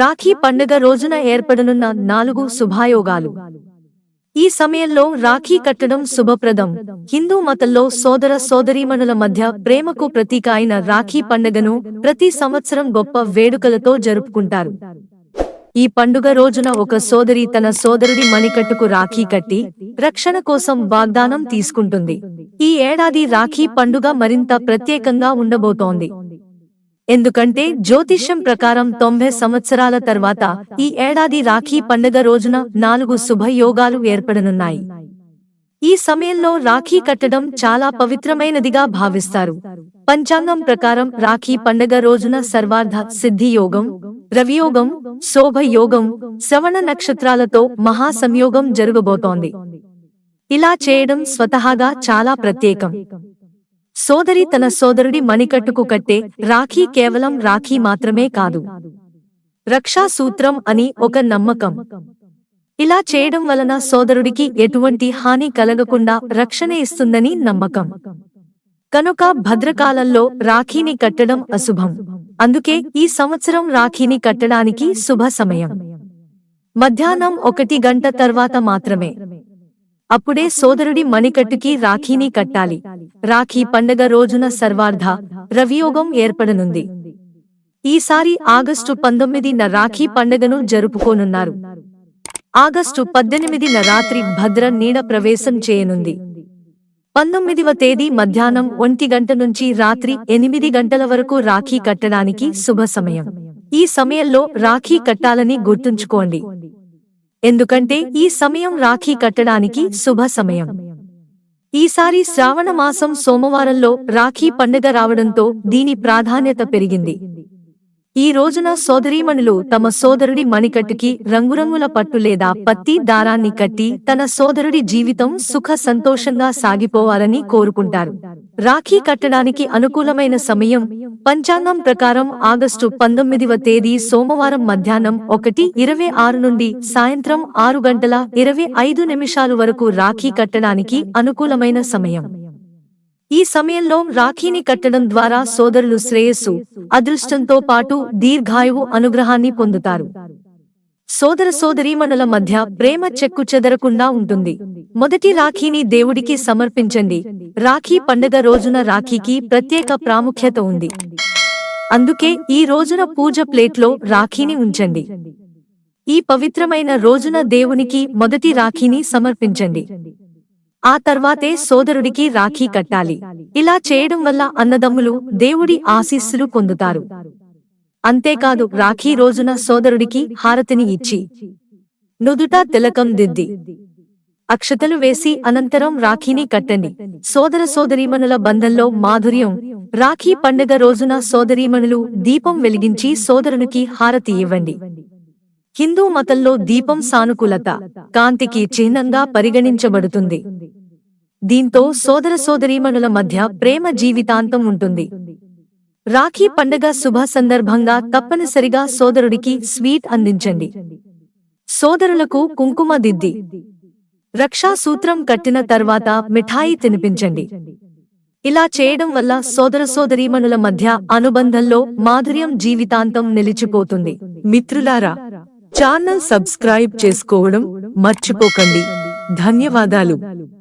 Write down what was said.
రాఖీ పండుగ రోజున ఏర్పడనున్న నాలుగు శుభాయోగాలు. ఈ సమయంలో రాఖీ కట్టడం శుభప్రదం. హిందూ మతంలో సోదర సోదరీమణుల మధ్య ప్రేమకు ప్రతీక అయిన రాఖీ పండుగను ప్రతి సంవత్సరం గొప్ప వేడుకలతో జరుపుకుంటారు. ఈ పండుగ రోజున ఒక సోదరి తన సోదరుడి మణికట్టుకు రాఖీ కట్టి రక్షణ కోసం వాగ్దానం తీసుకుంటుంది. ఈ ఏడాది రాఖీ పండుగ మరింత ప్రత్యేకంగా ఉండబోతోంది. ఎందుకంటే జ్యోతిష్యం ప్రకారం తొంభై సంవత్సరాల తర్వాత ఈ ఏడాది రాఖీ పండుగ రోజున నాలుగు శుభయోగాలు ఏర్పడనున్నాయి. ఈ సమయంలో రాఖీ కట్టడం చాలా పవిత్రమైనదిగా భావిస్తారు. పంచాంగం ప్రకారం రాఖీ పండుగ రోజున సర్వార్థ సిద్ధి యోగం రవియోగం శోభయోగం శ్రవణ నక్షత్రాలతో మహాసంయోగం జరగబోతోంది. ఇలా చేయడం స్వతహాగా చాలా ప్రత్యేకం. సోదరి తన సోదరుడి మణికట్టుకు కట్టే రాఖీ కేవలం రాఖీ మాత్రమే కాదు. రక్షా సూత్రం అని ఒక నమ్మకం. ఇలా చేయడం వలన సోదరుడికి ఎటువంటి హాని కలగకుండా రక్షణ ఇస్తుందని నమ్మకం. కనుక భద్రకాలంలో రాఖీని కట్టడం అశుభం. అందుకే ఈ సంవత్సరం రాఖీని కట్టడానికి శుభ సమయం. మధ్యాహ్నం ఒకటి గంట తర్వాత మాత్రమే. అప్పుడే సోదరుడి మణికట్టుకి రాఖీని కట్టాలి. రాఖీ పండగ రోజున సర్వార్ధ రవియోగం ఏర్పడనుంది. ఈసారి ఆగస్టు పంతొమ్మిదిన రాఖీ పండగను జరుపుకోనున్నారు. ఆగస్టు పద్దెనిమిదిన రాత్రి భద్ర నీడ ప్రవేశం చేయనుంది. పంతొమ్మిదివ తేదీ మధ్యాహ్నం ఒంటి గంట నుంచి రాత్రి ఎనిమిది గంటల వరకు రాఖీ కట్టడానికి శుభ సమయం. ఈ సమయంలో రాఖీ కట్టాలని గుర్తుంచుకోండి. ఎందుకంటే ఈ సమయం రాఖీ కట్టడానికి శుభ సమయం. ఈసారి శ్రావణ మాసం సోమవారంలో రాఖీ పండుగ రావడంతో దీని ప్రాధాన్యత పెరిగింది. ఈ రోజున సోదరీమణులు తమ సోదరుడి మణికట్టుకి రంగురంగుల పట్టు లేదా పత్తి దారాన్ని కట్టి తన సోదరుడి జీవితం సుఖ సంతోషంగా సాగిపోవాలని కోరుకుంటారు. రాఖీ కట్టడానికి అనుకూలమైన సమయం పంచాంగం ప్రకారం ఆగస్టు పంతొమ్మిదివ తేదీ సోమవారం మధ్యాహ్నం ఒకటి ఇరవై ఆరు నుండి సాయంత్రం ఆరు గంటల ఇరవై ఐదు నిమిషాలు వరకు రాఖీ కట్టడానికి అనుకూలమైన సమయం. ఈ సమయంలో రాఖీని కట్టడం ద్వారా సోదరులు శ్రేయస్సు అదృష్టంతో పాటు దీర్ఘాయువు అనుగ్రహాన్ని పొందుతారు. సోదర సోదరీమణుల మధ్య ప్రేమ చెక్కు చెదరకుండా ఉంటుంది. మొదటి రాఖీని దేవుడికి సమర్పించండి. రాఖీ పండుగ రోజున రాఖీకి ప్రత్యేక ప్రాముఖ్యత ఉంది. అందుకే ఈ రోజున పూజ ప్లేట్లో రాఖీని ఉంచండి. ఈ పవిత్రమైన రోజున దేవునికి మొదటి రాఖీని సమర్పించండి. ఆ తర్వాతే సోదరుడికి రాఖీ కట్టాలి. ఇలా చేయడం వల్ల అన్నదమ్ములు దేవుడి ఆశీస్సులు పొందుతారు. అంతేకాదు రాఖీ రోజున సోదరుడికి హారతిని ఇచ్చి. నుదుట తిలకం దిద్ది. అక్షతలు వేసి అనంతరం రాఖీని కట్టండి. సోదర సోదరీమణుల బంధంలో మాధుర్యం. రాఖీ పండుగ రోజున సోదరీమణులు దీపం వెలిగించి సోదరునికి హారతి ఇవ్వండి. హిందూ మతంలో దీపం సానుకూలత కాంతికి చిహ్నంగా పరిగణించబడుతుంది. దీంతో సోదర సోదరీమణుల మధ్య ప్రేమ జీవితాంతం ఉంటుంది. రాఖీ పండగ శుభ సందర్భంగా తప్పనిసరిగా సోదరుడికి స్వీట్ అందించండి. సోదరులకు కుంకుమ దిద్ది. రక్షా సూత్రం కట్టిన తర్వాత మిఠాయి తినిపించండి. ఇలా చేయడం వల్ల సోదర సోదరీమణుల మధ్య అనుబంధంలో మాధుర్యం జీవితాంతం నిలిచిపోతుంది. మిత్రులారా ఛానల్ సబ్స్క్రైబ్ చేసుకోవడం మర్చిపోకండి. ధన్యవాదాలు.